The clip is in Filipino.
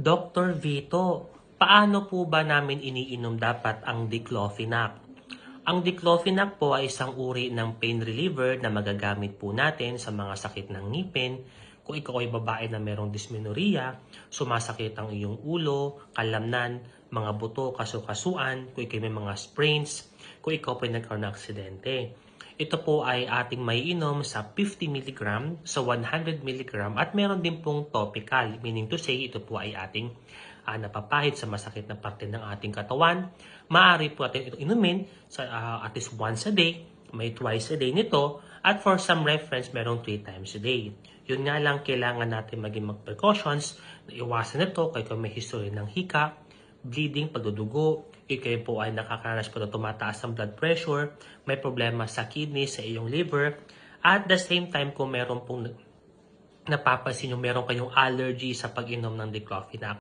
Dr. Vito, paano po ba namin iniinom dapat ang diclofenac? Ang diclofenac po ay isang uri ng pain reliever na magagamit po natin sa mga sakit ng ngipin. Kung ikaw ay babae na merong dysmenorrhea, sumasakit ang iyong ulo, kalamnan, mga buto, kasukasuan, kung ikaw may mga sprains, kung ikaw po nagkaroon ng aksidente. Ito po ay ating maiinom sa 50 mg, sa 100 mg, at meron din pong topical, meaning to say ito po ay ating ah, napapahid sa masakit na parte ng ating katawan. Maaari po natin ito inumin sa ah, at least once a day, may twice a day nito, at for some reference, meron three times a day. Yun nga lang, kailangan natin maging mag-precautions iwasan ito kaya kung may history ng hika, bleeding, pagdudugo, ikay po ay nakakaranas po na tumataas ang blood pressure, may problema sa kidney, sa iyong liver, at the same time kung meron pong napapansin yung meron kayong allergy sa pag-inom ng diclofenac.